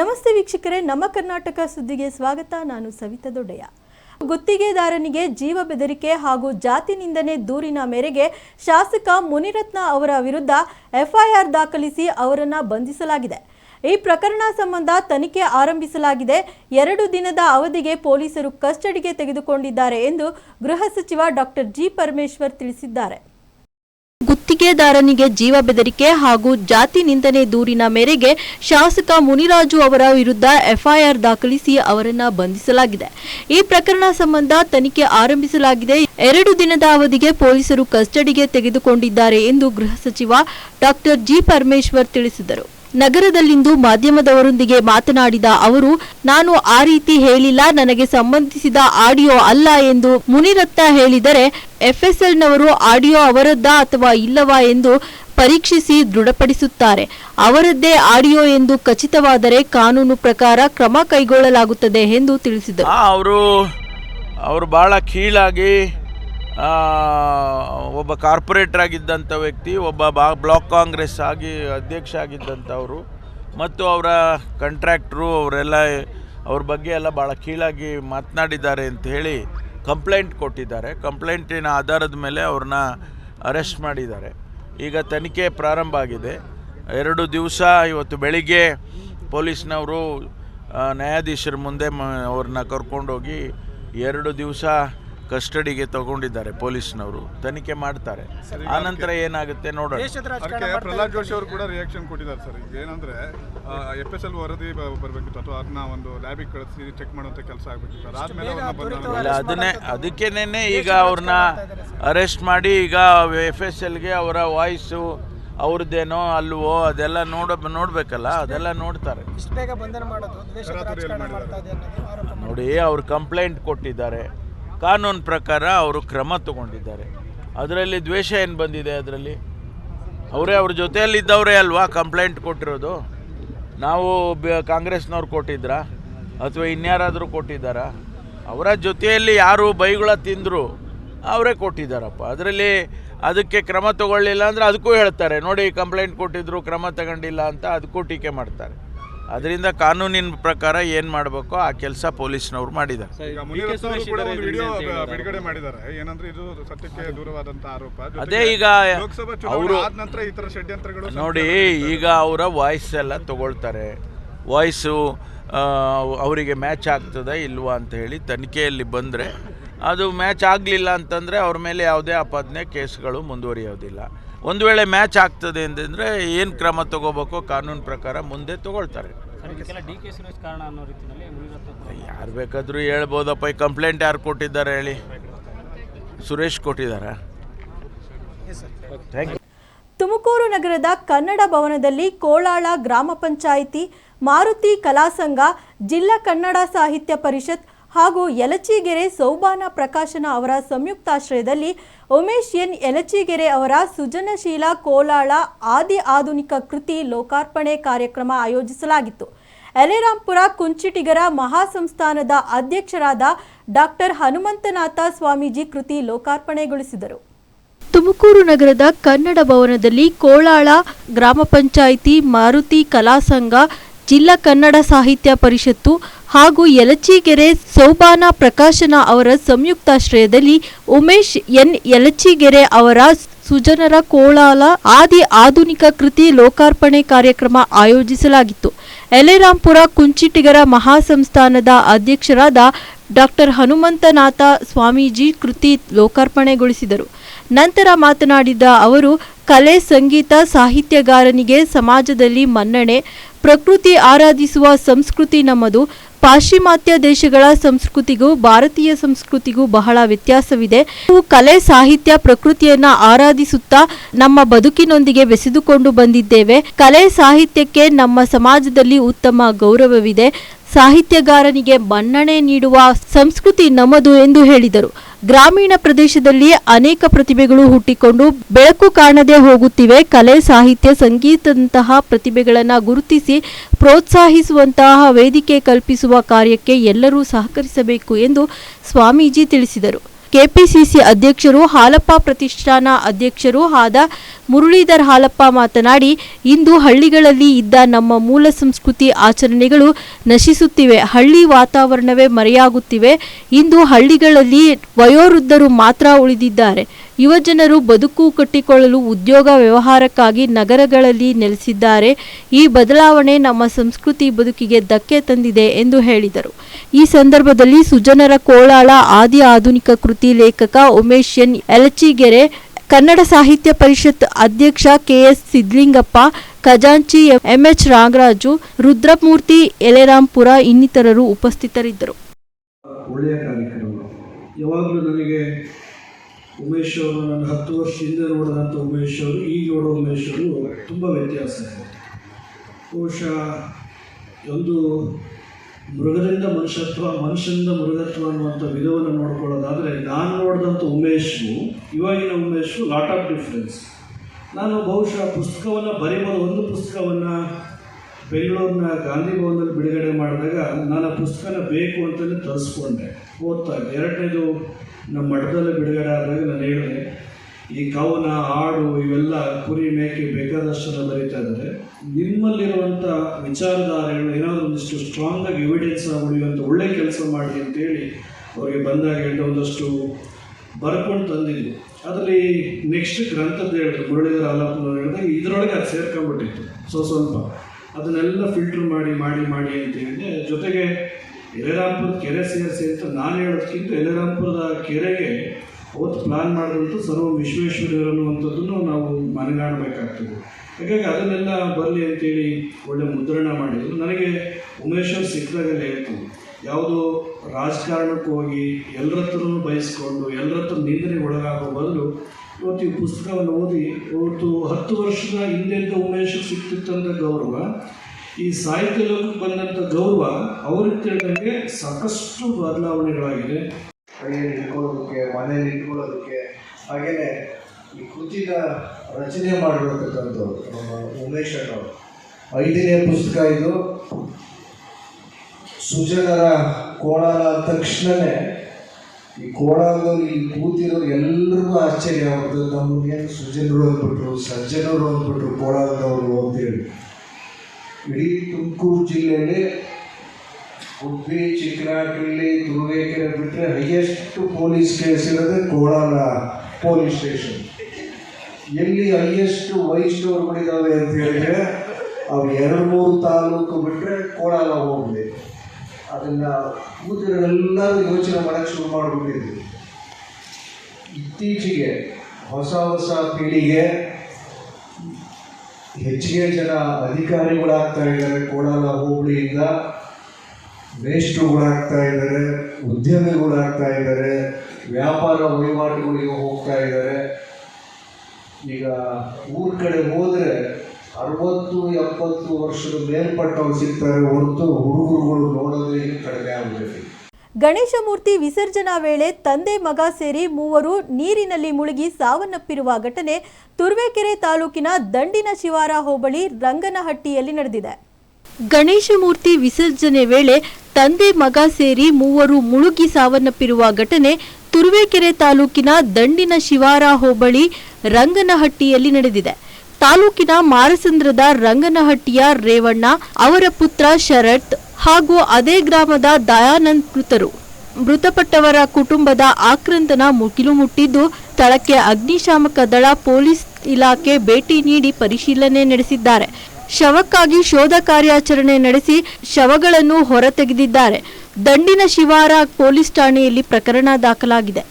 ನಮಸ್ತೆ ವೀಕ್ಷಕರೇ, ನಮ್ಮ ಕರ್ನಾಟಕ ಸುದ್ದಿಗೆ ಸ್ವಾಗತ. ನಾನು ಸವಿತಾ ದೊಡ್ಡಯ್ಯ. ಗುತ್ತಿಗೆದಾರನಿಗೆ ಜೀವ ಬೆದರಿಕೆ ಹಾಗೂ ಜಾತಿ ನಿಂದನೆ ದೂರಿನ ಮೇರೆಗೆ ಶಾಸಕ ಮುನಿರತ್ನ ಅವರ ವಿರುದ್ಧ ಎಫ್ಐಆರ್ ದಾಖಲಿಸಿ ಅವರನ್ನು ಬಂಧಿಸಲಾಗಿದೆ. ಈ ಪ್ರಕರಣ ಸಂಬಂಧ ತನಿಖೆ ಆರಂಭಿಸಲಾಗಿದೆ. ಎರಡು ದಿನದ ಅವಧಿಗೆ ಪೊಲೀಸರು ಕಸ್ಟಡಿಗೆ ತೆಗೆದುಕೊಂಡಿದ್ದಾರೆ ಎಂದು ಗೃಹ ಸಚಿವ ಡಾಕ್ಟರ್ ಜಿ ಪರಮೇಶ್ವರ್ ತಿಳಿಸಿದ್ದಾರೆ. ಗುತ್ತಿಗೆದಾರನಿಗೆ ಜೀವ ಬೆದರಿಕೆ ಹಾಗೂ ಜಾತಿ ನಿಂದನೆ ದೂರಿನ ಮೇರೆಗೆ ಶಾಸಕ ಮುನಿರಾಜು ಅವರ ವಿರುದ್ಧ ಎಫ್ಐಆರ್ ದಾಖಲಿಸಿ ಅವರನ್ನು ಬಂಧಿಸಲಾಗಿದೆ. ಈ ಪ್ರಕರಣ ಸಂಬಂಧ ತನಿಖೆ ಆರಂಭಿಸಲಾಗಿದೆ. ಎರಡು ದಿನದ ಅವಧಿಗೆ ಪೊಲೀಸರು ಕಸ್ಟಡಿಗೆ ತೆಗೆದುಕೊಂಡಿದ್ದಾರೆ ಎಂದು ಗೃಹ ಸಚಿವ ಡಾಕ್ಟರ್ ಜಿ ಪರಮೇಶ್ವರ್ ತಿಳಿಸಿದರು. ನಗರದಲ್ಲಿಂದು ಮಾಧ್ಯಮದವರೊಂದಿಗೆ ಮಾತನಾಡಿದ ಅವರು, ನಾನು ಆ ರೀತಿ ಹೇಳಿಲ್ಲ, ನನಗೆ ಸಂಬಂಧಿಸಿದ ಆಡಿಯೋ ಅಲ್ಲ ಎಂದು ಮುನಿರತ್ನ ಹೇಳಿದರೆ, ಎಫ್ಎಸ್ಎಲ್ನವರು ಆಡಿಯೋ ಅವರದ್ದಾ ಅಥವಾ ಇಲ್ಲವಾ ಎಂದು ಪರೀಕ್ಷಿಸಿ ದೃಢಪಡಿಸುತ್ತಾರೆ. ಅವರದ್ದೇ ಆಡಿಯೋ ಎಂದು ಖಚಿತವಾದರೆ ಕಾನೂನು ಪ್ರಕಾರ ಕ್ರಮ ಕೈಗೊಳ್ಳಲಾಗುತ್ತದೆ ಎಂದು ತಿಳಿಸಿದರು. ಅವರು ಅವರು ಬಹಳ ಕೀಳಾಗಿ ಒಬ್ಬ ಕಾರ್ಪೊರೇಟರ್ ಆಗಿದ್ದಂಥ ವ್ಯಕ್ತಿ, ಒಬ್ಬ ಬಾ, ಬ್ಲಾಕ್ ಕಾಂಗ್ರೆಸ್ ಆಗಿ ಅಧ್ಯಕ್ಷ ಆಗಿದ್ದಂಥವರು ಮತ್ತು ಅವರ ಕಾಂಟ್ರಾಕ್ಟ್ರು ಅವರೆಲ್ಲ, ಅವ್ರ ಬಗ್ಗೆ ಎಲ್ಲ ಭಾಳ ಕೀಳಾಗಿ ಮಾತನಾಡಿದ್ದಾರೆ ಅಂತ ಹೇಳಿ ಕಂಪ್ಲೇಂಟ್ ಕೊಟ್ಟಿದ್ದಾರೆ. ಕಂಪ್ಲೇಂಟಿನ ಆಧಾರದ ಮೇಲೆ ಅವ್ರನ್ನ ಅರೆಸ್ಟ್ ಮಾಡಿದ್ದಾರೆ. ಈಗ ತನಿಖೆ ಪ್ರಾರಂಭ ಆಗಿದೆ. ಎರಡು ದಿವಸ ಇವತ್ತು ಬೆಳಿಗ್ಗೆ ಪೊಲೀಸ್ನವರು ನ್ಯಾಯಾಧೀಶರ ಮುಂದೆ ಮ, ಅವ್ರನ್ನ ಕರ್ಕೊಂಡೋಗಿ ಎರಡು ದಿವಸ ಕಸ್ಟಡಿಗೆ ತಗೊಂಡಿದ್ದಾರೆ ಪೊಲೀಸ್ನವರು ತನಿಖೆ ಮಾಡ್ತಾರೆ. ಆನಂತರ ಏನಾಗುತ್ತೆ ನೋಡೋಣ. ಅದಕ್ಕೆ ಪ್ರಹ್ಲಾದ್ ಜೋಶಿ ಅವರು ಕೂಡ ರಿಯಾಕ್ಷನ್ ಕೊಟ್ಟಿದ್ದಾರೆ ಸರ್. ಈಗ ಏನಂದ್ರೆ ಎಫ್ ಎಸ್ ಎಲ್ ವರದಿ ಬರಬೇಕಿತ್ತು ಬರ್ಬೇಕಿತ್ತು ಅಥವಾ ಅದನ್ನ ಒಂದು ಲ್ಯಾಬಿಗೆ ಕಳಿಸಿ ಚೆಕ್ ಮಾಡುವಂತ ಕೆಲಸ ಆಗ್ಬೇಕಿತ್ತು ಅದನ್ನೇ ಅದಕ್ಕೇನೆ ಈಗ ಅವ್ರನ್ನ ಅರೆಸ್ಟ್ ಮಾಡಿ ಈಗ ಎಫ್ ಎಸ್ ಎಲ್ಗೆ ಅವರ ವಾಯ್ಸು ಅವ್ರದ್ದೇನೋ ಅಲ್ವೋ ಅದೆಲ್ಲ ನೋಡ ನೋಡಬೇಕಲ್ಲ ಅದೆಲ್ಲ ನೋಡ್ತಾರೆ. ನೋಡಿ ಅವ್ರು ಕಂಪ್ಲೇಂಟ್ ಕೊಟ್ಟಿದ್ದಾರೆ. ಕಾನೂನು ಪ್ರಕಾರ ಅವರು ಕ್ರಮ ತಗೊಂಡಿದ್ದಾರೆ. ಅದರಲ್ಲಿ ದ್ವೇಷ ಏನು ಬಂದಿದೆ ಅದರಲ್ಲಿ? ಅವರೇ ಅವ್ರ ಜೊತೆಯಲ್ಲಿದ್ದವರೇ ಅಲ್ವಾ ಕಂಪ್ಲೇಂಟ್ ಕೊಟ್ಟಿರೋದು? ನಾವು ಕಾಂಗ್ರೆಸ್ನವ್ರು ಕೊಟ್ಟಿದ್ರಾ? ಅಥವಾ ಇನ್ಯಾರಾದರೂ ಕೊಟ್ಟಿದ್ದಾರಾ? ಅವರ ಜೊತೆಯಲ್ಲಿ ಯಾರು ಬೈಗಳ ತಿಂದರು, ಅವರೇ ಕೊಟ್ಟಿದ್ದಾರಪ್ಪ. ಅದರಲ್ಲಿ ಅದಕ್ಕೆ ಕ್ರಮ ತಗೊಳ್ಳಿಲ್ಲ ಅಂದರೆ ಅದಕ್ಕೂ ಹೇಳ್ತಾರೆ, ನೋಡಿ, ಕಂಪ್ಲೇಂಟ್ ಕೊಟ್ಟಿದ್ರು, ಕ್ರಮ ತಗೊಂಡಿಲ್ಲ ಅಂತ, ಅದಕ್ಕೂ ಟೀಕೆ ಮಾಡ್ತಾರೆ. ಅದರಿಂದ ಕಾನೂನಿನ ಪ್ರಕಾರ ಏನು ಮಾಡಬೇಕೋ ಆ ಕೆಲಸ ಪೊಲೀಸ್ನವ್ರು ಮಾಡಿದ್ದಾರೆ. ಈಗ ಮುನಿರತ್ನ ಕೂಡ ಒಂದು ವಿಡಿಯೋ ಬಿಡುಗಡೆ ಮಾಡಿದ್ದಾರೆ. ಏನಂದ್ರೆ ಇದು ಸತ್ಯಕ್ಕೆ ದೂರವಾದಂತ ಆರೋಪ. ಅದೇ ಈಗ ಲೋಕಸಭಾ ಅವರು ಚುನಾವಣೆ ಆದ ನಂತರ ಈ ತರ ಷಡ್ಯಂತ್ರಗಳು ನೋಡಿ ಈಗ ಅವರ ವಾಯ್ಸ್ ಎಲ್ಲ ತಗೊಳ್ತಾರೆ. ವಾಯ್ಸು ಅವರಿಗೆ ಮ್ಯಾಚ್ ಆಗ್ತದ ಇಲ್ವಾ ಅಂತ ಹೇಳಿ ತನಿಖೆಯಲ್ಲಿ ಬಂದರೆ ಅದು ಮ್ಯಾಚ್ ಆಗಲಿಲ್ಲ ಅಂತಂದರೆ ಅವ್ರ ಮೇಲೆ ಯಾವುದೇ ಆಪಾದನೆ ಕೇಸ್ಗಳು ಮುಂದುವರಿಯೋದಿಲ್ಲ. ಒಂದು ವೇಳೆ ಮ್ಯಾಚ್ ಆಗ್ತದೆ ಅಂತಂದರೆ ಏನು ಕ್ರಮ ತಗೋಬೇಕು ಕಾನೂನು ಪ್ರಕಾರ ಮುಂದೆ ತಗೊಳ್ತಾರೆ. ಇದಕ್ಕೆಲ್ಲ ಡಿ ಕೆ ಸುರೇಶ್ ಕಾರಣ ಅನ್ನೋ ರೀತಿಯಲ್ಲಿ ಮುನಿರತ್ನ ಯಾರು ಬೇಕಾದರೂ ಹೇಳ್ಬೋದಪ್ಪ ಈ ಕಂಪ್ಲೇಂಟ್ ಯಾರು ಕೊಟ್ಟಿದ್ದಾರೆ ಹೇಳಿ? ಸುರೇಶ್ ಕೊಟ್ಟಿದ್ದಾರೆ? ಥ್ಯಾಂಕ್ ಯು ತುಮಕೂರು ನಗರದ ಕನ್ನಡ ಭವನದಲ್ಲಿ ಕೋಳಾಳ ಗ್ರಾಮ ಪಂಚಾಯಿತಿ ಮಾರುತಿ ಕಲಾಸಂಘ ಜಿಲ್ಲಾ ಕನ್ನಡ ಸಾಹಿತ್ಯ ಪರಿಷತ್ ಹಾಗೂ ಯಲಚಿಗೆರೆ ಸೌಬಾನ ಪ್ರಕಾಶನ ಅವರ ಸಂಯುಕ್ತಾಶ್ರಯದಲ್ಲಿ ಉಮೇಶ್ ಎನ್. ಯಲಚಿಗೆರೆ ಅವರ ಸೃಜನಶೀಲ ಕೋಲಾಳ ಆದಿ ಆಧುನಿಕ ಕೃತಿ ಲೋಕಾರ್ಪಣೆ ಕಾರ್ಯಕ್ರಮ ಆಯೋಜಿಸಲಾಗಿತ್ತು. ಎಲೆರಾಂಪುರ ಕುಂಚಿಟಿಗರ ಮಹಾಸಂಸ್ಥಾನದ ಅಧ್ಯಕ್ಷರಾದ ಡಾಕ್ಟರ್ ಹನುಮಂತನಾಥ ಸ್ವಾಮೀಜಿ ಕೃತಿ ಲೋಕಾರ್ಪಣೆಗೊಳಿಸಿದರು. ತುಮಕೂರು ನಗರದ ಕನ್ನಡ ಭವನದಲ್ಲಿ ಕೋಳಾಳ ಗ್ರಾಮ ಪಂಚಾಯಿತಿ ಮಾರುತಿ ಕಲಾಸಂಘ ಜಿಲ್ಲಾ ಕನ್ನಡ ಸಾಹಿತ್ಯ ಪರಿಷತ್ತು ಹಾಗೂ ಯಲಚಿಗೆರೆ ಸೌಬಾನ ಪ್ರಕಾಶನ ಅವರ ಸಂಯುಕ್ತಾಶ್ರಯದಲ್ಲಿ ಉಮೇಶ್ ಎನ್. ಯಲಚಿಗೆರೆ ಅವರ ಸುಜನರ ಕೋಳಾಲ ಆದಿ ಆಧುನಿಕ ಕೃತಿ ಲೋಕಾರ್ಪಣೆ ಕಾರ್ಯಕ್ರಮ ಆಯೋಜಿಸಲಾಗಿತ್ತು. ಎಲೆರಾಂಪುರ ಕುಂಚಿಟಿಗರ ಮಹಾಸಂಸ್ಥಾನದ ಅಧ್ಯಕ್ಷರಾದ ಡಾಕ್ಟರ್ ಹನುಮಂತನಾಥ ಸ್ವಾಮೀಜಿ ಕೃತಿ ಲೋಕಾರ್ಪಣೆಗೊಳಿಸಿದರು. ನಂತರ ಮಾತನಾಡಿದ ಅವರು, ಕಲೆ, ಸಂಗೀತ, ಸಾಹಿತ್ಯಗಾರನಿಗೆ ಸಮಾಜದಲ್ಲಿ ಮನ್ನಣೆ ಪ್ರಕೃತಿ ಆರಾಧಿಸುವ ಸಂಸ್ಕೃತಿ ನಮ್ಮದು. ಪಾಶ್ಚಿಮಾತ್ಯ ದೇಶಗಳ ಸಂಸ್ಕೃತಿಗೂ, ಭಾರತೀಯ ಸಂಸ್ಕೃತಿಗೂ ಬಹಳ ವ್ಯತ್ಯಾಸವಿದೆ. ಕಲೆ, ಸಾಹಿತ್ಯ, ಪ್ರಕೃತಿಯನ್ನ ಆರಾಧಿಸುತ್ತಾ ನಮ್ಮ ಬದುಕಿನೊಂದಿಗೆ ಬೆಸೆದುಕೊಂಡು ಬಂದಿದ್ದೇವೆ. ಕಲೆ, ಸಾಹಿತ್ಯಕ್ಕೆ ನಮ್ಮ ಸಮಾಜದಲ್ಲಿ ಉತ್ತಮ ಗೌರವವಿದೆ. ಸಾಹಿತ್ಯಗಾರನಿಗೆ ಮನ್ನಣೆ ನೀಡುವ ಸಂಸ್ಕೃತಿ ನಮ್ಮದು ಎಂದು ಹೇಳಿದರು. ಗ್ರಾಮೀಣ ಪ್ರದೇಶದಲ್ಲಿ ಅನೇಕ ಪ್ರತಿಭೆಗಳು ಹುಟ್ಟಿಕೊಂಡು ಬೆಳಕು ಕಾಣದೆ ಹೋಗುತ್ತಿವೆ. ಕಲೆ, ಸಾಹಿತ್ಯ, ಸಂಗೀತದಂತಹ ಪ್ರತಿಭೆಗಳನ್ನು ಗುರುತಿಸಿ ಪ್ರೋತ್ಸಾಹಿಸುವಂತಹ ವೇದಿಕೆ ಕಲ್ಪಿಸುವ ಕಾರ್ಯಕ್ಕೆ ಎಲ್ಲರೂ ಸಹಕರಿಸಬೇಕು ಎಂದು ಸ್ವಾಮೀಜಿ ತಿಳಿಸಿದರು. ಕೆಪಿಸಿಸಿ ಅಧ್ಯಕ್ಷರು ಹಾಲಪ್ಪ ಪ್ರತಿಷ್ಠಾನ ಅಧ್ಯಕ್ಷರು ಆದ ಮುರಳೀಧರ್ ಹಾಲಪ್ಪ ಮಾತನಾಡಿ, ಇಂದು ಹಳ್ಳಿಗಳಲ್ಲಿ ಇದ್ದ ನಮ್ಮ ಮೂಲ ಸಂಸ್ಕೃತಿ ಆಚರಣೆಗಳು ನಶಿಸುತ್ತಿವೆ, ಹಳ್ಳಿ ವಾತಾವರಣವೇ ಮರೆಯಾಗುತ್ತಿವೆ. ಇಂದು ಹಳ್ಳಿಗಳಲ್ಲಿ ವಯೋವೃದ್ಧರು ಮಾತ್ರ ಉಳಿದಿದ್ದಾರೆ. ಯುವಜನರು ಬದುಕು ಕಟ್ಟಿಕೊಳ್ಳಲು ಉದ್ಯೋಗ ವ್ಯವಹಾರಕ್ಕಾಗಿ ನಗರಗಳಲ್ಲಿ ನೆಲೆಸಿದ್ದಾರೆ. ಈ ಬದಲಾವಣೆ ನಮ್ಮ ಸಂಸ್ಕೃತಿ ಬದುಕಿಗೆ ಧಕ್ಕೆ ತಂದಿದೆ ಎಂದು ಹೇಳಿದರು. ಈ ಸಂದರ್ಭದಲ್ಲಿ ಸುಜನರ ಕೋಳಾಳ ಆದಿ ಆಧುನಿಕ ಕೃತಿ ಲೇಖಕ ಉಮೇಶ್ ಎನ್ ಯಲಚಿಗೆರೆ ಕನ್ನಡ ಸಾಹಿತ್ಯ ಪರಿಷತ್ ಅಧ್ಯಕ್ಷ ಕೆಎಸ್ ಸಿದ್ಲಿಂಗಪ್ಪ, ಖಜಾಂಚಿ ಎಂಎಚ್ ನಾಗರಾಜು, ರುದ್ರಮೂರ್ತಿ ಎಲೆರಾಂಪುರ ಇನ್ನಿತರರು ಉಪಸ್ಥಿತರಿದ್ದರು. ಒಳ್ಳೆಯ ಕಾರ್ಯಕ್ರಮ. ಯಾವಾಗಲೂ ನನಗೆ ಉಮೇಶ್ ಅವರು ನನ್ನ ಹತ್ತು ವರ್ಷ ಹಿಂದೆ ನೋಡಿದಂಥ ಉಮೇಶ್ ಅವರು ಈಗ ನೋಡೋ ಉಮೇಶ್ ಅವರು ತುಂಬ ವ್ಯತ್ಯಾಸ. ಇದೆ ಬಹುಶಃ ಒಂದು ಮೃಗದಿಂದ ಮನುಷ್ಯತ್ವ, ಮನುಷ್ಯನಿಂದ ಮೃಗತ್ವ ಅನ್ನುವಂಥ ವಿಧವನ್ನು ನೋಡ್ಕೊಳ್ಳೋದಾದರೆ, ನಾನು ನೋಡಿದಂಥ ಉಮೇಶು ಇವಾಗಿನ ಉಮೇಶು ಲಾಟ್ ಆಫ್ ಡಿಫ್ರೆನ್ಸ್ ನಾನು ಬಹುಶಃ ಪುಸ್ತಕವನ್ನು ಬರೀಬೋದು, ಒಂದು ಪುಸ್ತಕವನ್ನು ಬೆಂಗಳೂರಿನ ಗಾಂಧಿ ಭವನದಲ್ಲಿ ಬಿಡುಗಡೆ ಮಾಡಿದಾಗ ನಾನು ಆ ಪುಸ್ತಕನ ಬೇಕು ಅಂತಲೇ ತರಿಸ್ಕೊಂಡೆ. ಓದ್ತಾ ಇದ್ದೆ. ಎರಡನೇದು, ನಮ್ಮ ಮಠದಲ್ಲಿ ಬಿಡುಗಡೆ ಆದಾಗ ನಾನು ಹೇಳಿದೆ. ಈ ಕವನ, ಹಾಡು, ಇವೆಲ್ಲ ಕುರಿ ಮೇಕೆ ಬೇಕಾದಷ್ಟನ್ನು ಬರೀತಾ ಇದ್ದಾರೆ. ನಿಮ್ಮಲ್ಲಿರುವಂಥ ವಿಚಾರಧಾರೆಗಳು ಏನಾದರೂ ಒಂದಿಷ್ಟು ಸ್ಟ್ರಾಂಗಾಗಿ ಎವಿಡೆನ್ಸ್ ಉಳಿಯುವಂಥ ಒಳ್ಳೆ ಕೆಲಸ ಮಾಡಿ ಅಂತೇಳಿ ಅವರಿಗೆ ಬಂದಾಗ ಹೇಳಿದ, ಒಂದಷ್ಟು ಬರ್ಕೊಂಡು ತಂದಿದ್ವಿ ಅದರಲ್ಲಿ ನೆಕ್ಸ್ಟ್ ಗ್ರಂಥದ್ದು ಹೇಳಿದ್ರು ಮುರಳೀಧರ ಆಲಾಪನವ್ರು ಹೇಳಿದಾಗ ಇದರೊಳಗೆ ಅದು ಸೇರ್ಕೊಂಡ್ಬಿಟ್ಟಿತ್ತು. ಸೊ ಸ್ವಲ್ಪ. ಅದನ್ನೆಲ್ಲ ಫಿಲ್ಟರ್ ಮಾಡಿ ಮಾಡಿ ಮಾಡಿ ಅಂತ ಹೇಳಿದೆ. ಜೊತೆಗೆ ಎಲೆರಾಂಪುರದ ಕೆರೆ ಸೇರಿಸಿ ಅಂತ ನಾನು ಹೇಳೋದಕ್ಕಿಂತ ಎಲೆರಾಂಪುರದ ಕೆರೆಗೆ ಅವತ್ತು ಪ್ಲಾನ್ ಮಾಡಿದಂಥ ಸರ್ವ ವಿಶ್ವೇಶ್ವರಯ್ಯರು ಅನ್ನುವಂಥದ್ದನ್ನು ನಾವು ಮನೆಗಾಣಬೇಕಾಗ್ತದೆ. ಹಾಗಾಗಿ ಅದನ್ನೆಲ್ಲ ಬರಲಿ ಅಂತೇಳಿ ಒಳ್ಳೆ ಮುದ್ರಣ ಮಾಡಿದ್ರು. ನನಗೆ ಉಮೇಶ್ ಅವ್ರು ಸಿಕ್ಕಿದಾಗಲೇ ಹೇಳ್ತೀನಿ ಯಾವುದೋ ರಾಜಕಾರಣಕ್ಕೆ ಹೋಗಿ ಎಲ್ಲರ ಹತ್ರನೂ ಬಯಸ್ಕೊಂಡು ಎಲ್ಲರ ಹತ್ರ ನಿಂದನೆಗೆ ಒಳಗಾಗೋ ಬದಲು ಇವತ್ತು ಈ ಪುಸ್ತಕವನ್ನು ಓದಿ, ಇವತ್ತು ಹತ್ತು ವರ್ಷದ ಹಿಂದೆಂದ ಉಮೇಶ್ ಸಿಕ್ತಿತ್ತಂಥ ಗೌರವ ಈ ಸಾಹಿತ್ಯ ಲೋಕಕ್ಕೆ ಬಂದಂಥ ಗೌರವ ಅವ್ರಿಗೆ ತಿಳಿದಂಗೆ ಸಾಕಷ್ಟು ಬದಲಾವಣೆಗಳಾಗಿದೆ. ಕೈಯಲ್ಲಿ ಇಟ್ಕೊಳ್ಳೋದಕ್ಕೆ ಮನೆಯಲ್ಲಿ ಇಟ್ಕೊಳ್ಳೋದಕ್ಕೆ ಹಾಗೆಯೇ ಈ ಕೃತಿನ ರಚನೆ ಮಾಡಿರತಕ್ಕಂಥವ್ರು, ನಮ್ಮ ಉಮೇಶ್ ಅಣ್ಣವರು. ಐದನೇ ಪುಸ್ತಕ ಇದು. ಸುಜನರ ತಕ್ಷಣನೇ ತಕ್ಷಣವೇ ಈ ಕೋಲಾರದಲ್ಲಿ ಇಲ್ಲಿ ಕೂತಿರೋ ಎಲ್ರಿಗೂ ಆಶ್ಚರ್ಯ ಆಗುತ್ತೆ ನಮ್ಮನ್ನೇನು ಸುಜನರು ಅಂದ್ಬಿಟ್ರು, ಸಜ್ಜನರು ಅಂದ್ಬಿಟ್ರು, ಕೋಲಾರದವರು ಅಂತೇಳಿ. ಇಡೀ ತುಮಕೂರು ಜಿಲ್ಲೆಯಲ್ಲಿ ಉಡುಪಿ ಚಿಕ್ಕನಾಟಿಲ್ಲಿ ತುರುವೇಕೆರೆ ಬಿಟ್ಟರೆ ಹೈಯೆಸ್ಟ್ ಪೊಲೀಸ್ ಕೇಸ್ ಇರೋದು ಕೋಲಾರ ಪೊಲೀಸ್ ಸ್ಟೇಷನ್ ಎಲ್ಲಿ ಹೈಯೆಸ್ಟ್ ವೈಟ್ ಸ್ಟೋರ್ಗಳಿದ್ದಾವೆ ಅಂತ ಹೇಳಿದ್ರೆ, ಅವು ಎರಡು ಮೂರು ತಾಲೂಕು ಬಿಟ್ಟರೆ ಕೋಲಾರ ಹೋಗಿದೆ ಅದನ್ನು ಕೂತಿರೋರೆಲ್ಲರೂ ಯೋಚನೆ ಮಾಡೋಕ್ಕೆ ಶುರು ಮಾಡಿಬಿಟ್ಟಿದ್ವಿ ಇತ್ತೀಚೆಗೆ ಹೊಸ ಹೊಸ ಪೀಳಿಗೆ ಹೆಚ್ಚಿಗೆ ಜನ ಅಧಿಕಾರಿಗಳಾಗ್ತಾ ಇದ್ದಾರೆ. ಕೋಲಾರ ಹೋಬಳಿಯಿಂದ ಮೇಷ್ಟ್ರುಗಳಾಗ್ತಾ ಇದ್ದಾರೆ, ಉದ್ಯಮಿಗಳಾಗ್ತಾ ಇದ್ದಾರೆ, ವ್ಯಾಪಾರ ವಹಿವಾಟುಗಳಿಗೆ ಹೋಗ್ತಾ ಇದ್ದಾರೆ. ಈಗ ಊರ ಕಡೆ ಹೋದರೆ ಅರವತ್ತು, ಎಪ್ಪತ್ತು ವರ್ಷದ ಮೇಲ್ಪಟ್ಟವರು ಸಿಗ್ತಾರೆ ಹೊರತು ಹುಡುಗರುಗಳು ನೋಡೋದೇ ಕಡಿಮೆ ಆಗ್ಬಿಟ್ಟಿದೆ ಗಣೇಶ ಮೂರ್ತಿ ವಿಸರ್ಜನಾ ವೇಳೆ ತಂದೆ ಮಗ ಸೇರಿ ಮೂವರು ನೀರಿನಲ್ಲಿ ಮುಳುಗಿ ಸಾವನ್ನಪ್ಪಿರುವ ಘಟನೆ ತುರುವೇಕೆರೆ ತಾಲೂಕಿನ ದಂಡಿನ ಶಿವಾರ ಹೋಬಳಿ ರಂಗನಹಟ್ಟಿಯಲ್ಲಿ ನಡೆದಿದೆ. ಗಣೇಶ ಮೂರ್ತಿ ವಿಸರ್ಜನೆ ವೇಳೆ ತಂದೆ ಮಗ ಸೇರಿ ಮೂವರು ಮುಳುಗಿ ಸಾವನ್ನಪ್ಪಿರುವ ಘಟನೆ ತುರುವೇಕೆರೆ ತಾಲೂಕಿನ ದಂಡಿನ ಶಿವಾರ ಹೋಬಳಿ ರಂಗನಹಟ್ಟಿಯಲ್ಲಿ ನಡೆದಿದೆ. ತಾಲೂಕಿನ ಮಾರಸಂದ್ರದ ರಂಗನಹಟ್ಟಿಯ ರೇವಣ್ಣ, ಅವರ ಪುತ್ರ ಶರತ್ ಹಾಗೂ ಅದೇ ಗ್ರಾಮದ ದಯಾನಂದ್ ಮೃತರು. ಮೃತಪಟ್ಟವರ ಕುಟುಂಬದ ಆಕ್ರಂದನ ಮುಗಿಲು ಮುಟ್ಟಿದ್ದು, ಸ್ಥಳಕ್ಕೆ ಅಗ್ನಿಶಾಮಕ ದಳ ಪೊಲೀಸ್ ಇಲಾಖೆ ಭೇಟಿ ನೀಡಿ ಪರಿಶೀಲನೆ ನಡೆಸಿದ್ದಾರೆ. ಶವಕ್ಕಾಗಿ ಶೋಧ ಕಾರ್ಯಾಚರಣೆ ನಡೆಸಿ ಶವಗಳನ್ನು ಹೊರತೆಗೆದಿದ್ದಾರೆ. ದಂಡಿನ ಶಿವಾರ ಪೊಲೀಸ್ ಠಾಣೆಯಲ್ಲಿ ಪ್ರಕರಣ ದಾಖಲಾಗಿದೆ.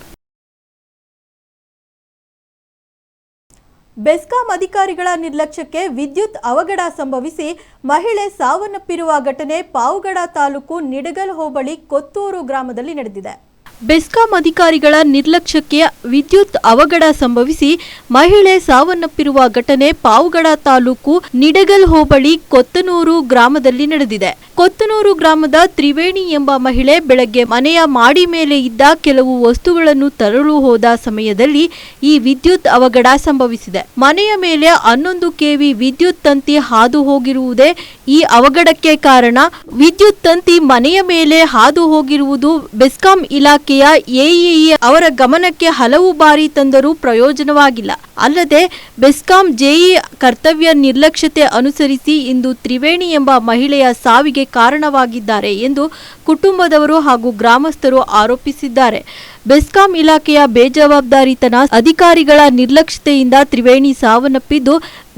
ಬೆಸ್ಕಾಂ ಅಧಿಕಾರಿಗಳ ನಿರ್ಲಕ್ಷ್ಯಕ್ಕೆ ವಿದ್ಯುತ್ ಅವಘಡ ಸಂಭವಿಸಿ ಮಹಿಳೆ ಸಾವನ್ನಪ್ಪಿರುವ ಘಟನೆ ಪಾವುಗಡ ತಾಲೂಕು ನಿಡಗಲ್ ಹೋಬಳಿ ಕೊತ್ತೂರು ಗ್ರಾಮದಲ್ಲಿ ನಡೆದಿದೆ. ಬೆಸ್ಕಾಂ ಅಧಿಕಾರಿಗಳ ನಿರ್ಲಕ್ಷ್ಯಕ್ಕೆ ವಿದ್ಯುತ್ ಅವಘಡ ಸಂಭವಿಸಿ ಮಹಿಳೆ ಸಾವನ್ನಪ್ಪಿರುವ ಘಟನೆ ಪಾವುಗಡ ತಾಲೂಕು ನಿಡಗಲ್ ಹೋಬಳಿ ಕೊತ್ತನೂರು ಗ್ರಾಮದಲ್ಲಿ ನಡೆದಿದೆ. ಕೊತ್ತನೂರು ಗ್ರಾಮದ ತ್ರಿವೇಣಿ ಎಂಬ ಮಹಿಳೆ ಬೆಳಗ್ಗೆ ಮನೆಯ ಮಾಡಿ ಮೇಲೆ ಇದ್ದ ಕೆಲವು ವಸ್ತುಗಳನ್ನು ತರಲು ಹೋದ ಸಮಯದಲ್ಲಿ ಈ ವಿದ್ಯುತ್ ಅವಘಡ ಸಂಭವಿಸಿದೆ. ಮನೆಯ ಮೇಲೆ ಹನ್ನೊಂದು ಕೆವಿ ವಿದ್ಯುತ್ ತಂತಿ ಹಾದು ಹೋಗಿರುವುದೇ ಈ ಅವಘಡಕ್ಕೆ ಕಾರಣ. ವಿದ್ಯುತ್ ತಂತಿ ಮನೆಯ ಮೇಲೆ ಹಾದು ಹೋಗಿರುವುದು ಬೆಸ್ಕಾಂ ಇಲಾಖೆ ಇಲಾಖೆಯ ಎಇಇ ಅವರ ಗಮನಕ್ಕೆ ಹಲವು ಬಾರಿ ತಂದರೂ ಪ್ರಯೋಜನವಾಗಿಲ್ಲ. ಅಲ್ಲದೆ ಬೆಸ್ಕಾಂ ಜೆಇ ಕರ್ತವ್ಯ ನಿರ್ಲಕ್ಷ್ಯತೆ ಅನುಸರಿಸಿ ಇಂದು ತ್ರಿವೇಣಿ ಎಂಬ ಮಹಿಳೆಯ ಸಾವಿಗೆ ಕಾರಣವಾಗಿದ್ದಾರೆ ಎಂದು ಕುಟುಂಬದವರು ಹಾಗೂ ಗ್ರಾಮಸ್ಥರು ಆರೋಪಿಸಿದ್ದಾರೆ. ಬೆಸ್ಕಾಂ ಇಲಾಖೆಯ ಬೇಜವಾಬ್ದಾರಿತನ ಅಧಿಕಾರಿಗಳ ನಿರ್ಲಕ್ಷ್ಯತೆಯಿಂದ ತ್ರಿವೇಣಿ ಸಾವನ್ನಪ್ಪಿದ್ದು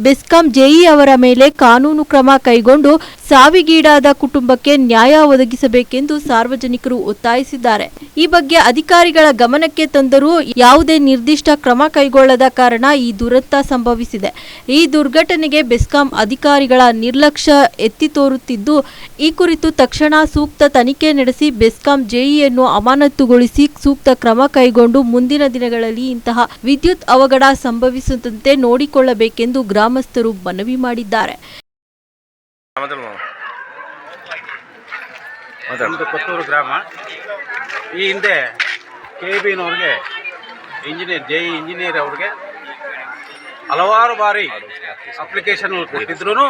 ಬೆಸ್ಕಾಂ ಜೆಇ ಅವರ ಮೇಲೆ ಕಾನೂನು ಕ್ರಮ ಕೈಗೊಂಡು ಸಾವಿಗೀಡಾದ ಕುಟುಂಬಕ್ಕೆ ನ್ಯಾಯ ಒದಗಿಸಬೇಕೆಂದು ಸಾರ್ವಜನಿಕರು ಒತ್ತಾಯಿಸಿದ್ದಾರೆ. ಈ ಬಗ್ಗೆ ಅಧಿಕಾರಿಗಳ ಗಮನಕ್ಕೆ ತಂದರೂ ಯಾವುದೇ ನಿರ್ದಿಷ್ಟ ಕ್ರಮ ಕೈಗೊಳ್ಳದ ಕಾರಣ ಈ ದುರಂತ ಸಂಭವಿಸಿದೆ. ಈ ದುರ್ಘಟನೆಗೆ ಬೆಸ್ಕಾಂ ಅಧಿಕಾರಿಗಳ ನಿರ್ಲಕ್ಷ್ಯ ಎತ್ತಿ ತೋರುತ್ತಿದ್ದು, ಈ ಕುರಿತು ತಕ್ಷಣ ಸೂಕ್ತ ತನಿಖೆ ನಡೆಸಿ ಬೆಸ್ಕಾಂ ಜೆಇಯನ್ನು ಅಮಾನತುಗೊಳಿಸಿ ಸೂಕ್ತ ಕ್ರಮ ಕೈಗೊಂಡು ಮುಂದಿನ ದಿನಗಳಲ್ಲಿ ಇಂತಹ ವಿದ್ಯುತ್ ಅವಘಡ ಸಂಭವಿಸದಂತೆ ನೋಡಿಕೊಳ್ಳಬೇಕೆಂದು ಗ್ರಾಮಸ್ಥರು ಮನವಿ ಮಾಡಿದ್ದಾರೆ. ನಮ್ಮದು ಕೊತ್ತೂರು ಗ್ರಾಮ. ಈ ಹಿಂದೆ ಕೆ ಬಿನವ್ರಿಗೆ ಇಂಜಿನಿಯರ್ ಜೆ ಇಂಜಿನಿಯರ್ ಅವ್ರಿಗೆ ಹಲವಾರು ಬಾರಿ ಅಪ್ಲಿಕೇಶನ್ ಕೊಟ್ಟಿದ್ರು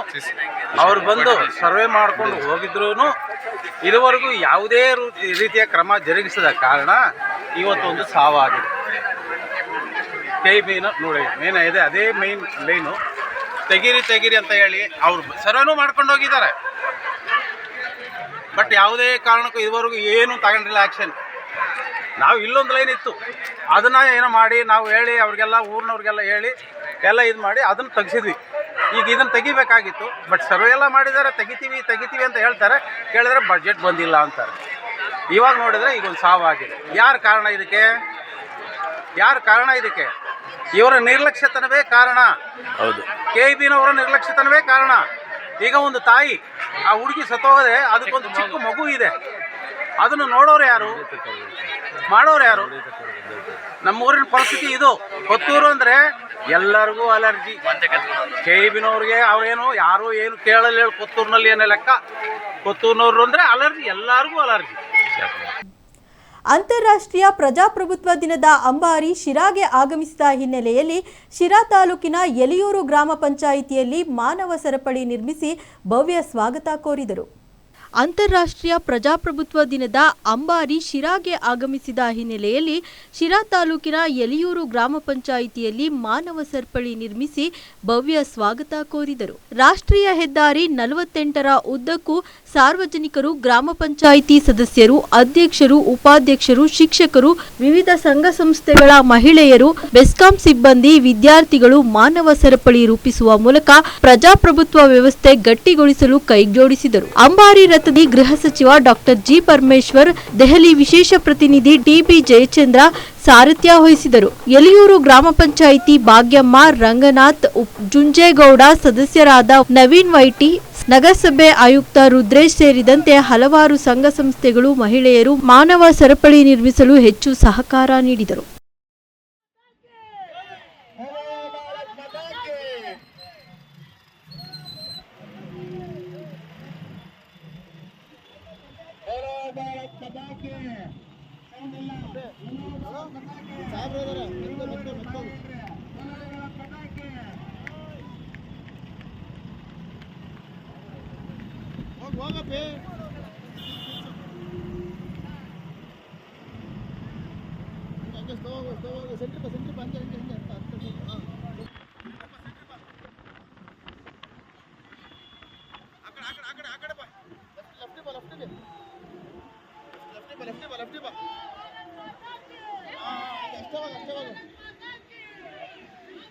ಅವ್ರು ಬಂದು ಸರ್ವೆ ಮಾಡ್ಕೊಂಡು ಹೋಗಿದ್ರು ಇದುವರೆಗೂ ಯಾವುದೇ ರೀತಿಯ ಕ್ರಮ ಜರುಗಿಸದ ಕಾರಣ ಇವತ್ತೊಂದು ಸಾವಾಗಿದೆ. ಕೆ ಬಿನ ನೋಡಿ, ಮೇನ್ ಇದೆ, ಅದೇ ಮೈನ್ ಲೈನು ತೆಗೀರಿ ತೆಗೀರಿ ಅಂತ ಹೇಳಿ ಅವ್ರು ಸರ್ವೇನೂ ಮಾಡ್ಕೊಂಡು ಹೋಗಿದ್ದಾರೆ. ಬಟ್ ಯಾವುದೇ ಕಾರಣಕ್ಕೂ ಇದುವರೆಗೂ ಏನು ತಗೊಂಡಿಲ್ಲ ಆ್ಯಕ್ಷನ್ ನಾವು ಇಲ್ಲೊಂದು ಲೈನ್ ಇತ್ತು. ಅದನ್ನ ಏನೋ ಮಾಡಿ, ನಾವು ಹೇಳಿ, ಅವ್ರಿಗೆಲ್ಲ, ಊರಿನವ್ರಿಗೆಲ್ಲ ಹೇಳಿ, ಎಲ್ಲ ಇದು ಮಾಡಿ ಅದನ್ನು ತೆಗ್ಸಿದ್ವಿ. ಈಗ ಇದನ್ನು ತೆಗಿಬೇಕಾಗಿತ್ತು ಬಟ್ ಸರ್ವೆ ಎಲ್ಲ ಮಾಡಿದ್ದಾರೆ, ತೆಗಿತೀವಿ ತೆಗಿತೀವಿ ಅಂತ ಹೇಳ್ತಾರೆ. ಕೇಳಿದ್ರೆ ಬಜೆಟ್ ಬಂದಿಲ್ಲ ಅಂತಾರೆ. ಇವಾಗ ನೋಡಿದ್ರೆ ಈಗ ಒಂದು ಸಾವಾಗಿದೆ. ಯಾರ ಕಾರಣ ಇದಕ್ಕೆ? ಯಾರ ಕಾರಣ ಇದಕ್ಕೆ? ಇವರ ನಿರ್ಲಕ್ಷ್ಯತನವೇ ಕಾರಣ. ಹೌದು. ಕೆ ಬಿನವರ ನಿರ್ಲಕ್ಷ್ಯತನವೇ ಕಾರಣ. ಈಗ ಒಂದು ತಾಯಿ ಆ ಹುಡುಗಿ ಸತ್ತೋಗದೆ ಅದಕ್ಕೊಂದು ಚಿಕ್ಕ ಮಗು ಇದೆ. ಅದನ್ನು ನೋಡೋರು ಯಾರು? ಮಾಡೋರು ಯಾರು? ನಮ್ಮೂರಿನ ಪರಿಸ್ಥಿತಿ ಇದು. ಕೊತ್ತೂರು ಅಂದ್ರೆ ಎಲ್ಲರಿಗೂ ಅಲರ್ಜಿ. ಕೆ ಬಿನವ್ರಿಗೆ ಅವ್ರೇನು ಯಾರು ಏನು ಕೇಳಲ್ಲ ಹೇಳಿ ಕೊತ್ತೂರಿನಲ್ಲಿ ಏನೇ ಲೆಕ್ಕ. ಕೊತ್ತೂರಿನವ್ರು ಅಂದ್ರೆ ಅಲರ್ಜಿ ಎಲ್ಲರಿಗೂ ಅಲರ್ಜಿ. ಅಂತಾರಾಷ್ಟ್ರೀಯ ಪ್ರಜಾಪ್ರಭುತ್ವ ದಿನದ ಅಂಬಾರಿ ಶಿರಾಗೆ ಆಗಮಿಸಿದ ಹಿನ್ನೆಲೆಯಲ್ಲಿ ಶಿರಾ ತಾಲೂಕಿನ ಎಲಿಯೂರು ಗ್ರಾಮ ಪಂಚಾಯಿತಿಯಲ್ಲಿ ಮಾನವ ಸರಪಳಿ ನಿರ್ಮಿಸಿ ಭವ್ಯ ಸ್ವಾಗತ ಕೋರಿದರು. ಅಂತಾರಾಷ್ಟ್ರೀಯ ಪ್ರಜಾಪ್ರಭುತ್ವ ದಿನದ ಅಂಬಾರಿ ಶಿರಾಗೆ ಆಗಮಿಸಿದ ಹಿನ್ನೆಲೆಯಲ್ಲಿ ಶಿರಾ ತಾಲೂಕಿನ ಯಲಿಯೂರು ಗ್ರಾಮ ಪಂಚಾಯಿತಿಯಲ್ಲಿ ಮಾನವ ಸರಪಳಿ ನಿರ್ಮಿಸಿ ಭವ್ಯ ಸ್ವಾಗತ ಕೋರಿದರು. ರಾಷ್ಟ್ರೀಯ ಹೆದ್ದಾರಿ ನಲವತ್ತೆಂಟರ ಉದ್ದಕ್ಕೂ ಸಾರ್ವಜನಿಕರು, ಗ್ರಾಮ ಪಂಚಾಯಿತಿ ಸದಸ್ಯರು, ಅಧ್ಯಕ್ಷರು, ಉಪಾಧ್ಯಕ್ಷರು, ಶಿಕ್ಷಕರು, ವಿವಿಧ ಸಂಘ ಸಂಸ್ಥೆಗಳ ಮಹಿಳೆಯರು, ಬೆಸ್ಕಾಂ ಸಿಬ್ಬಂದಿ, ವಿದ್ಯಾರ್ಥಿಗಳು ಮಾನವ ಸರಪಳಿ ರೂಪಿಸುವ ಮೂಲಕ ಪ್ರಜಾಪ್ರಭುತ್ವ ವ್ಯವಸ್ಥೆ ಗಟ್ಟಿಗೊಳಿಸಲು ಕೈಜೋಡಿಸಿದರು. ಅಂಬಾರಿ ರಥದಿ ಗೃಹ ಸಚಿವ ಡಾಕ್ಟರ್ ಜಿ ಪರಮೇಶ್ವರ್, ದೆಹಲಿ ವಿಶೇಷ ಪ್ರತಿನಿಧಿ ಡಿಬಿ ಜಯಚಂದ್ರ ಸಾರಥ್ಯ ವಹಿಸಿದರು. ಎಲಿಯೂರು ಗ್ರಾಮ ಪಂಚಾಯಿತಿ ಭಾಗ್ಯಮ್ಮ ರಂಗನಾಥ್ ಜುಂಜೇಗೌಡ ಸದಸ್ಯರಾದ ನವೀನ್ ವೈಟಿ, ನಗರಸಭೆ ಆಯುಕ್ತ ರುದ್ರೇಶ್ ಸೇರಿದಂತೆ ಹಲವಾರು ಸಂಘ ಸಂಸ್ಥೆಗಳು ಮಹಿಳೆಯರು ಮಾನವ ಸರಪಳಿ ನಿರ್ಮಿಸಲು ಹೆಚ್ಚು ಸಹಕಾರ ನೀಡಿದರು.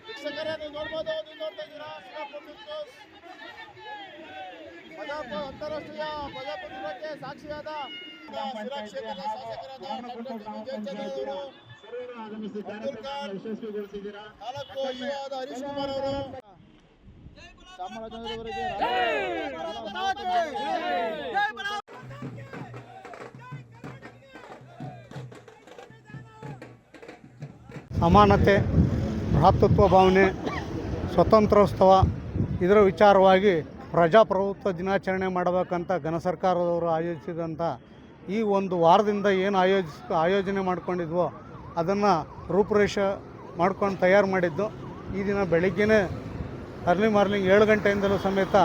ವೀಕ್ಷಕರೇ ನೀವು ನೋಡ್ಬೋದು ನೀವು ನೋಡ್ತಾ ಇದ್ದೀರಾ ಪ್ರಜಾಪ್ರಭು ಅಂತಾರಾಷ್ಟ್ರೀಯ ಪ್ರಜಾಪ್ರಭುತ್ವಕ್ಕೆ ಸಾಕ್ಷಿಯಾದ ಶಿರಾ ಕ್ಷೇತ್ರದ ಶಾಸಕರಾದ ತಾಲೂಕು ಹರೀಶ್ ಕುಮಾರ್ ಅವರು ಚಾಮರಾಜನಗರವರೆಗೆ ಸಮಾನತೆ ಭ್ರಾತೃತ್ವ ಭಾವನೆ ಸ್ವತಂತ್ರೋತ್ಸವ ಇದರ ವಿಚಾರವಾಗಿ ಪ್ರಜಾಪ್ರಭುತ್ವ ದಿನಾಚರಣೆ ಮಾಡಬೇಕಂತ ಘನ ಸರ್ಕಾರದವರು ಆಯೋಜಿಸಿದಂಥ ಈ ಒಂದು ವಾರದಿಂದ ಏನು ಆಯೋಜಿಸ್ ಆಯೋಜನೆ ಮಾಡ್ಕೊಂಡಿದ್ವೋ ಅದನ್ನು ರೂಪುರೇಷ ಮಾಡ್ಕೊಂಡು ತಯಾರು ಮಾಡಿದ್ದು. ಈ ದಿನ ಬೆಳಿಗ್ಗೆನೇ ಅರ್ಲಿ ಮಾರ್ನಿಂಗ್ ಏಳು ಗಂಟೆಯಿಂದಲೂ ಸಮೇತ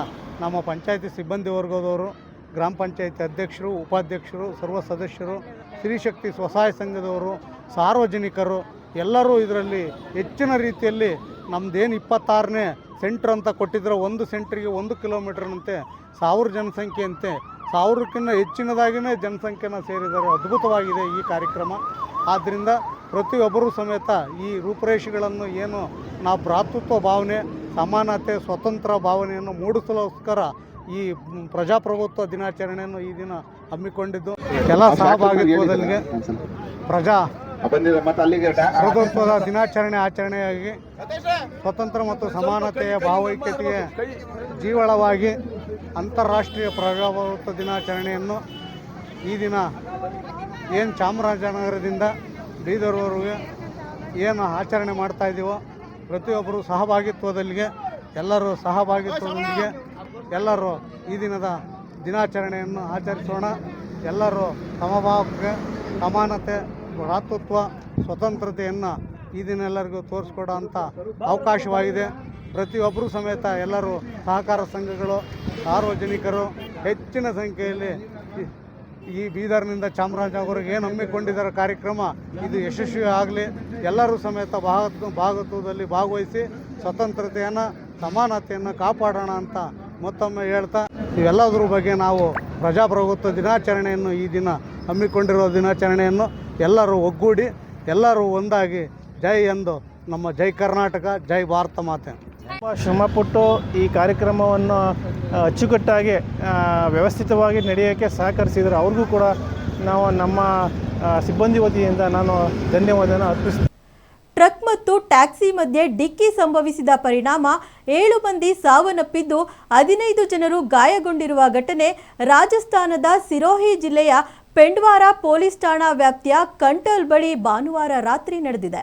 ನಮ್ಮ ಪಂಚಾಯತಿ ಸಿಬ್ಬಂದಿ ವರ್ಗದವರು, ಗ್ರಾಮ ಪಂಚಾಯತಿ ಅಧ್ಯಕ್ಷರು, ಉಪಾಧ್ಯಕ್ಷರು, ಸರ್ವ ಸದಸ್ಯರು ಸ್ತ್ರೀಶಕ್ತಿ ಸ್ವಸಹಾಯ ಸಂಘದವರು, ಸಾರ್ವಜನಿಕರು ಎಲ್ಲರೂ ಇದರಲ್ಲಿ ಹೆಚ್ಚಿನ ರೀತಿಯಲ್ಲಿ ನಮ್ಮದೇನು ಇಪ್ಪತ್ತಾರನೇ ಸೆಂಟ್ರ್ ಅಂತ ಕೊಟ್ಟಿದ್ರೆ ಒಂದು ಸೆಂಟ್ರಿಗೆ ಒಂದು ಕಿಲೋಮೀಟ್ರ್ನಂತೆ ಸಾವಿರ ಜನಸಂಖ್ಯೆಯಂತೆ. ಸಾವಿರಕ್ಕಿಂತ ಹೆಚ್ಚಿನದಾಗಿಯೇ ಜನಸಂಖ್ಯೆನ ಸೇರಿದರೆ ಅದ್ಭುತವಾಗಿದೆ ಈ ಕಾರ್ಯಕ್ರಮ. ಆದ್ದರಿಂದ ಪ್ರತಿಯೊಬ್ಬರೂ ಸಮೇತ ಈ ರೂಪುರೇಷೆಗಳನ್ನು ಏನು ನಾವು ಭ್ರಾತೃತ್ವ ಭಾವನೆ ಸಮಾನತೆ ಸ್ವತಂತ್ರ ಭಾವನೆಯನ್ನು ಮೂಡಿಸಲೋಸ್ಕರ ಈ ಪ್ರಜಾಪ್ರಭುತ್ವ ದಿನಾಚರಣೆಯನ್ನು ಈ ದಿನ ಹಮ್ಮಿಕೊಂಡಿದ್ದು. ಎಲ್ಲ ಸಹಭಾಗಿತ್ವದಲ್ಲಿಗೆ ಪ್ರಜಾ ಪ್ರಭುತ್ವದ ದಿನಾಚರಣೆ ಆಚರಣೆಯಾಗಿ ಸ್ವತಂತ್ರ ಮತ್ತು ಸಮಾನತೆಯ ಭಾವೈಕ್ಯತೆಗೆ ಜೀವಳವಾಗಿ ಅಂತಾರಾಷ್ಟ್ರೀಯ ಪ್ರಜಾಪ್ರಭುತ್ವ ದಿನಾಚರಣೆಯನ್ನು ಈ ದಿನ ಏನು ಚಾಮರಾಜನಗರದಿಂದ ಬೀದರ್ವರೆಗೆ ಏನು ಆಚರಣೆ ಮಾಡ್ತಾ ಇದ್ದೀವೋ ಪ್ರತಿಯೊಬ್ಬರು ಸಹಭಾಗಿತ್ವದಲ್ಲಿಗೆ, ಎಲ್ಲರೂ ಸಹಭಾಗಿತ್ವದೊಂದಿಗೆ ಎಲ್ಲರೂ ಈ ದಿನದ ದಿನಾಚರಣೆಯನ್ನು ಆಚರಿಸೋಣ. ಎಲ್ಲರೂ ಸಮಭಾವಕ್ಕೆ ಸಮಾನತೆ ಭ್ರಾತೃತ್ವ, ಸ್ವತಂತ್ರತೆಯನ್ನು ಈ ದಿನ ಎಲ್ಲರಿಗೂ ತೋರಿಸ್ಕೊಡೋ ಅವಕಾಶವಾಗಿದೆ. ಪ್ರತಿಯೊಬ್ಬರೂ ಸಮೇತ ಎಲ್ಲರೂ ಸಹಕಾರ ಸಂಘಗಳು, ಸಾರ್ವಜನಿಕರು ಹೆಚ್ಚಿನ ಸಂಖ್ಯೆಯಲ್ಲಿ ಈ- ಬೀದರ್ನಿಂದ ಬೀದರ್ನಿಂದ ಚಾಮರಾಜನಗರಿಗೆ ಏನು ಹಮ್ಮಿಕೊಂಡಿದ್ದಾರೆ ಕಾರ್ಯಕ್ರಮ, ಇದು ಯಶಸ್ವಿ ಆಗಲಿ. ಎಲ್ಲರೂ ಸಮೇತ ಭಾಗ ಭಾಗತ್ವದಲ್ಲಿ ಭಾಗವಹಿಸಿ ಸ್ವತಂತ್ರತೆಯನ್ನು, ಸಮಾನತೆಯನ್ನು ಕಾಪಾಡೋಣ ಅಂತ ಮತ್ತೊಮ್ಮೆ ಹೇಳ್ತಾ, ಇವೆಲ್ಲದರ ಬಗ್ಗೆ ನಾವು ಪ್ರಜಾಪ್ರಭುತ್ವ ದಿನಾಚರಣೆಯನ್ನು ಈ ದಿನ ಹಮ್ಮಿಕೊಂಡಿರುವ ದಿನಾಚರಣೆಯನ್ನು ಎಲ್ಲರೂ ಒಗ್ಗೂಡಿ ಎಲ್ಲರೂ ಒಂದಾಗಿ ಜೈ ಎಂದು ನಮ್ಮ ಜೈ ಕರ್ನಾಟಕ ಜೈ ಭಾರತ ಮಾತೆ. ತುಂಬ ಶ್ರಮಪಟ್ಟು ಈ ಕಾರ್ಯಕ್ರಮವನ್ನು ಅಚ್ಚುಕಟ್ಟಾಗಿ ವ್ಯವಸ್ಥಿತವಾಗಿ ನಡೆಯೋಕ್ಕೆ ಸಹಕರಿಸಿದರು. ಅವ್ರಿಗೂ ಕೂಡ ನಾವು ನಮ್ಮ ಸಿಬ್ಬಂದಿ ವತಿಯಿಂದ ನಾನು ಧನ್ಯವಾದನ ಅರ್ಪಿಸ್ತೀನಿ. ಟ್ರಕ್ ಮತ್ತು ಟ್ಯಾಕ್ಸಿ ಮಧ್ಯೆ ಡಿಕ್ಕಿ ಸಂಭವಿಸಿದ ಪರಿಣಾಮ ಏಳು ಮಂದಿ ಸಾವನ್ನಪ್ಪಿದ್ದು ಹದಿನೈದು ಜನರು ಗಾಯಗೊಂಡಿರುವ ಘಟನೆ ರಾಜಸ್ಥಾನದ ಸಿರೋಹಿ ಜಿಲ್ಲೆಯ ಪೆಂಡ್ವಾರ ಪೊಲೀಸ್ ಠಾಣಾ ವ್ಯಾಪ್ತಿಯ ಕಂಟೋಲ್ ಬಳಿ ಭಾನುವಾರ ರಾತ್ರಿ ನಡೆದಿದೆ.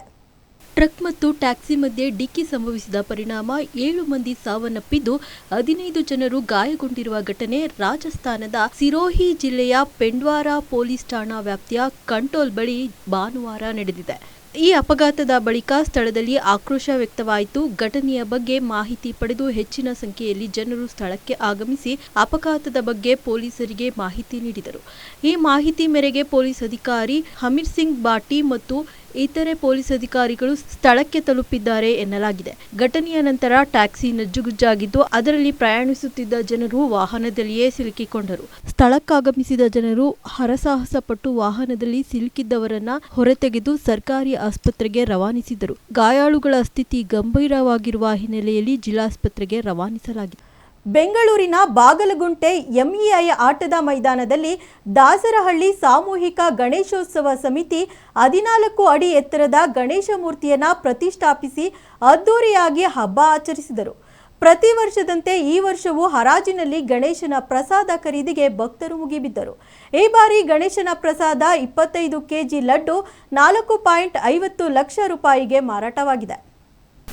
ಟ್ರಕ್ ಮತ್ತು ಟ್ಯಾಕ್ಸಿ ಮಧ್ಯೆ ಡಿಕ್ಕಿ ಸಂಭವಿಸಿದ ಪರಿಣಾಮ ಏಳು ಮಂದಿ ಸಾವನ್ನಪ್ಪಿದ್ದು ಹದಿನೈದು ಜನರು ಗಾಯಗೊಂಡಿರುವ ಘಟನೆ ರಾಜಸ್ಥಾನದ ಸಿರೋಹಿ ಜಿಲ್ಲೆಯ ಪೆಂಡ್ವಾರ ಪೊಲೀಸ್ ಠಾಣಾ ವ್ಯಾಪ್ತಿಯ ಕಂಟೋಲ್ ಬಳಿ ಭಾನುವಾರ ನಡೆದಿದೆ. ಈ ಅಪಘಾತದ ಬಳಿಕ ಸ್ಥಳದಲ್ಲಿ ಆಕ್ರೋಶ ವ್ಯಕ್ತವಾಯಿತು. ಘಟನೆಯ ಬಗ್ಗೆ ಮಾಹಿತಿ ಪಡೆದು ಹೆಚ್ಚಿನ ಸಂಖ್ಯೆಯಲ್ಲಿ ಜನರು ಸ್ಥಳಕ್ಕೆ ಆಗಮಿಸಿ ಅಪಘಾತದ ಬಗ್ಗೆ ಪೊಲೀಸರಿಗೆ ಮಾಹಿತಿ ನೀಡಿದರು. ಈ ಮಾಹಿತಿ ಮೇರೆಗೆ ಪೊಲೀಸ್ ಅಧಿಕಾರಿ ಹಮೀರ್ ಸಿಂಗ್ ಬಾಟಿ ಮತ್ತು ಇತರೆ ಪೊಲೀಸ್ ಅಧಿಕಾರಿಗಳು ಸ್ಥಳಕ್ಕೆ ತಲುಪಿದ್ದಾರೆ ಎನ್ನಲಾಗಿದೆ. ಘಟನೆಯ ನಂತರ ಟ್ಯಾಕ್ಸಿ ನಜ್ಜುಗುಜ್ಜಾಗಿದ್ದು ಅದರಲ್ಲಿ ಪ್ರಯಾಣಿಸುತ್ತಿದ್ದ ಜನರು ವಾಹನದಲ್ಲಿಯೇ ಸಿಲುಕಿಕೊಂಡರು. ಸ್ಥಳಕ್ಕಾಗಮಿಸಿದ ಜನರು ಹರಸಾಹಸ ಪಟ್ಟು ವಾಹನದಲ್ಲಿ ಸಿಲುಕಿದ್ದವರನ್ನ ಹೊರತೆಗೆದು ಸರ್ಕಾರಿ ಆಸ್ಪತ್ರೆಗೆ ರವಾನಿಸಿದರು. ಗಾಯಾಳುಗಳ ಸ್ಥಿತಿ ಗಂಭೀರವಾಗಿರುವ ಹಿನ್ನೆಲೆಯಲ್ಲಿ ಜಿಲ್ಲಾಸ್ಪತ್ರೆಗೆ ರವಾನಿಸಲಾಗಿದೆ. ಬೆಂಗಳೂರಿನ ಬಾಗಲಗುಂಟೆ ಎಂಇಐ ಆಟದ ಮೈದಾನದಲ್ಲಿ ದಾಸರಹಳ್ಳಿ ಸಾಮೂಹಿಕ ಗಣೇಶೋತ್ಸವ ಸಮಿತಿ ಹದಿನಾಲ್ಕು ಅಡಿ ಎತ್ತರದ ಗಣೇಶ ಮೂರ್ತಿಯನ್ನು ಪ್ರತಿಷ್ಠಾಪಿಸಿ ಅದ್ದೂರಿಯಾಗಿ ಹಬ್ಬ ಆಚರಿಸಿದರು. ಪ್ರತಿ ವರ್ಷದಂತೆ ಈ ವರ್ಷವೂ ಹರಾಜಿನಲ್ಲಿ ಗಣೇಶನ ಪ್ರಸಾದ ಖರೀದಿಗೆ ಭಕ್ತರು ಮುಗಿಬಿದ್ದರು. ಈ ಬಾರಿ ಗಣೇಶನ ಪ್ರಸಾದ ಇಪ್ಪತ್ತೈದು ಕೆಜಿ ಲಡ್ಡು ನಾಲ್ಕು ಪಾಯಿಂಟ್ ಐವತ್ತು ಲಕ್ಷ ರೂಪಾಯಿಗೆ ಮಾರಾಟವಾಗಿದೆ.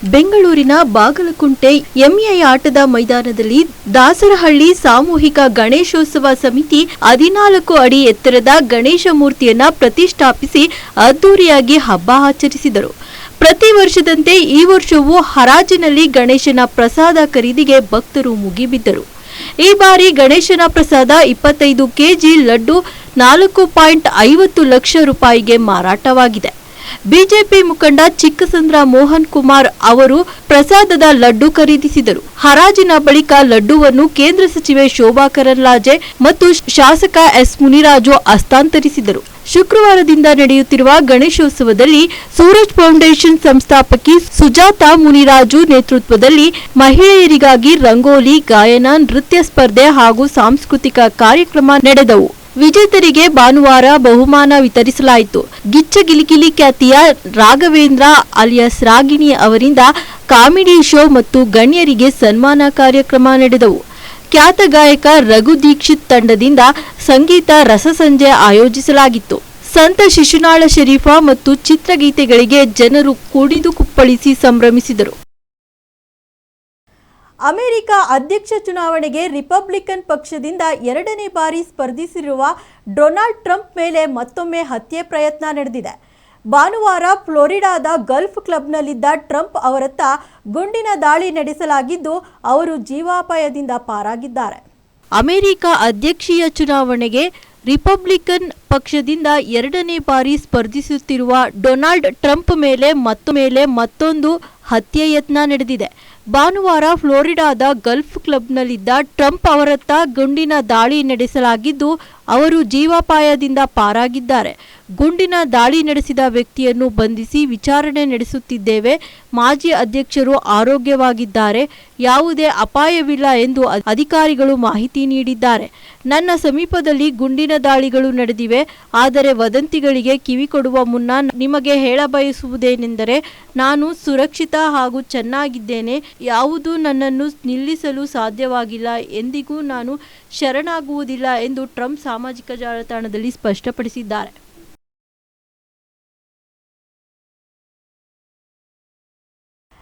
ಬೆಂಗಳೂರಿನ ಬಾಗಲಕುಂಟೆ ಎಂಇಐ ಆಟದ ಮೈದಾನದಲ್ಲಿ ದಾಸರಹಳ್ಳಿ ಸಾಮೂಹಿಕ ಗಣೇಶೋತ್ಸವ ಸಮಿತಿ ಹದಿನಾಲ್ಕು ಅಡಿ ಎತ್ತರದ ಗಣೇಶ ಮೂರ್ತಿಯನ್ನ ಪ್ರತಿಷ್ಠಾಪಿಸಿ ಅದ್ದೂರಿಯಾಗಿ ಹಬ್ಬ ಆಚರಿಸಿದರು. ಪ್ರತಿ ವರ್ಷದಂತೆ ಈ ವರ್ಷವೂ ಹರಾಜಿನಲ್ಲಿ ಗಣೇಶನ ಪ್ರಸಾದ ಖರೀದಿಗೆ ಭಕ್ತರು ಮುಗಿಬಿದ್ದರು. ಈ ಬಾರಿ ಗಣೇಶನ ಪ್ರಸಾದ ಇಪ್ಪತ್ತೈದು ಕೆಜಿ ಲಡ್ಡು ನಾಲ್ಕು ಪಾಯಿಂಟ್ ಐವತ್ತು ಲಕ್ಷ ರೂಪಾಯಿಗೆ ಮಾರಾಟವಾಗಿದೆ. ಬಿಜೆಪಿ ಮುಖಂಡ ಚಿಕ್ಕಸಂದ್ರ ಮೋಹನ್ ಕುಮಾರ್ ಅವರು ಪ್ರಸಾದದ ಲಡ್ಡು ಖರೀದಿಸಿದರು. ಹರಾಜಿನ ಬಳಿಕ ಲಡ್ಡುವನ್ನು ಕೇಂದ್ರ ಸಚಿವೆ ಶೋಭಾ ಕರಂದ್ಲಾಜೆ ಮತ್ತು ಶಾಸಕ ಎಸ್ ಮುನಿರಾಜು ಹಸ್ತಾಂತರಿಸಿದರು. ಶುಕ್ರವಾರದಿಂದ ನಡೆಯುತ್ತಿರುವ ಗಣೇಶೋತ್ಸವದಲ್ಲಿ ಸೂರಜ್ ಫೌಂಡೇಶನ್ ಸಂಸ್ಥಾಪಕಿ ಸುಜಾತಾ ಮುನಿರಾಜು ನೇತೃತ್ವದಲ್ಲಿ ಮಹಿಳೆಯರಿಗಾಗಿ ರಂಗೋಲಿ, ಗಾಯನ, ನೃತ್ಯ ಸ್ಪರ್ಧೆ ಹಾಗೂ ಸಾಂಸ್ಕೃತಿಕ ಕಾರ್ಯಕ್ರಮ ನಡೆದವು. ವಿಜೇತರಿಗೆ ಭಾನುವಾರ ಬಹುಮಾನ ವಿತರಿಸಲಾಯಿತು. ಗಿಚ್ಚ ಗಿಲಿಗಿಲಿ ಖ್ಯಾತಿಯ ರಾಘವೇಂದ್ರ ಅಲಿಯಾಸ್ ರಾಗಿಣಿ ಅವರಿಂದ ಕಾಮಿಡಿ ಶೋ ಮತ್ತು ಗಣ್ಯರಿಗೆ ಸನ್ಮಾನ ಕಾರ್ಯಕ್ರಮ ನಡೆದವು. ಖ್ಯಾತ ಗಾಯಕ ರಘು ದೀಕ್ಷಿತ್ ತಂಡದಿಂದ ಸಂಗೀತ ರಸಸಂಜೆ ಆಯೋಜಿಸಲಾಗಿತ್ತು. ಸಂತ ಶಿಶುನಾಳ ಶರೀಫ ಮತ್ತು ಚಿತ್ರಗೀತೆಗಳಿಗೆ ಜನರು ಕುಣಿದು ಕುಪ್ಪಳಿಸಿ ಸಂಭ್ರಮಿಸಿದರು. ಅಮೆರಿಕ ಅಧ್ಯಕ್ಷ ಚುನಾವಣೆಗೆ ರಿಪಬ್ಲಿಕನ್ ಪಕ್ಷದಿಂದ ಎರಡನೇ ಬಾರಿ ಸ್ಪರ್ಧಿಸಿರುವ ಡೊನಾಲ್ಡ್ ಟ್ರಂಪ್ ಮೇಲೆ ಮತ್ತೊಮ್ಮೆ ಹತ್ಯೆ ಪ್ರಯತ್ನ ನಡೆದಿದೆ. ಭಾನುವಾರ ಫ್ಲೋರಿಡಾದ ಗಲ್ಫ್ ಕ್ಲಬ್ನಲ್ಲಿದ್ದ ಟ್ರಂಪ್ ಅವರತ್ತ ಗುಂಡಿನ ದಾಳಿ ನಡೆಸಲಾಗಿದ್ದು, ಅವರು ಜೀವಾಪಾಯದಿಂದ ಪಾರಾಗಿದ್ದಾರೆ. ಅಮೆರಿಕ ಅಧ್ಯಕ್ಷೀಯ ಚುನಾವಣೆಗೆ ರಿಪಬ್ಲಿಕನ್ ಪಕ್ಷದಿಂದ ಎರಡನೇ ಬಾರಿ ಸ್ಪರ್ಧಿಸುತ್ತಿರುವ ಡೊನಾಲ್ಡ್ ಟ್ರಂಪ್ ಮೇಲೆ ಮತ್ತೊಮ್ಮೆ ಮತ್ತೊಂದು ಹತ್ಯೆ ಯತ್ನ ನಡೆದಿದೆ. ಭಾನುವಾರ ಫ್ಲೋರಿಡಾದ ಗಲ್ಫ್ ಕ್ಲಬ್ನಲ್ಲಿದ್ದ ಟ್ರಂಪ್ ಅವರತ್ತ ಗುಂಡಿನ ದಾಳಿ ನಡೆಸಲಾಗಿದ್ದು ಅವರು ಜೀವಾಪಾಯದಿಂದ ಪಾರಾಗಿದ್ದಾರೆ. ಗುಂಡಿನ ದಾಳಿ ನಡೆಸಿದ ವ್ಯಕ್ತಿಯನ್ನು ಬಂಧಿಸಿ ವಿಚಾರಣೆ ನಡೆಸುತ್ತಿದ್ದೇವೆ. ಮಾಜಿ ಅಧ್ಯಕ್ಷರು ಆರೋಗ್ಯವಾಗಿದ್ದಾರೆ. ಯಾವುದೇ ಅಪಾಯವಿಲ್ಲ ಎಂದು ಅಧಿಕಾರಿಗಳು ಮಾಹಿತಿ ನೀಡಿದ್ದಾರೆ. ನನ್ನ ಸಮೀಪದಲ್ಲಿ ಗುಂಡಿನ ದಾಳಿಗಳು ನಡೆದಿವೆ. ಆದರೆ ವದಂತಿಗಳಿಗೆ ಕಿವಿ ಕೊಡುವ ಮುನ್ನ ನಿಮಗೆ ಹೇಳಬಯಸುವುದೇನೆಂದರೆ ನಾನು ಸುರಕ್ಷಿತ ಹಾಗೂ ಚೆನ್ನಾಗಿದ್ದೇನೆ. ಯಾವುದೂ ನನ್ನನ್ನು ನಿಲ್ಲಿಸಲು ಸಾಧ್ಯವಾಗಿಲ್ಲ. ಎಂದಿಗೂ ನಾನು ಶರಣಾಗುವುದಿಲ್ಲ ಎಂದು ಟ್ರಂಪ್ ಸಾಮಾಜಿಕ ಜಾಲತಾಣದಲ್ಲಿ ಸ್ಪಷ್ಟಪಡಿಸಿದ್ದಾರೆ.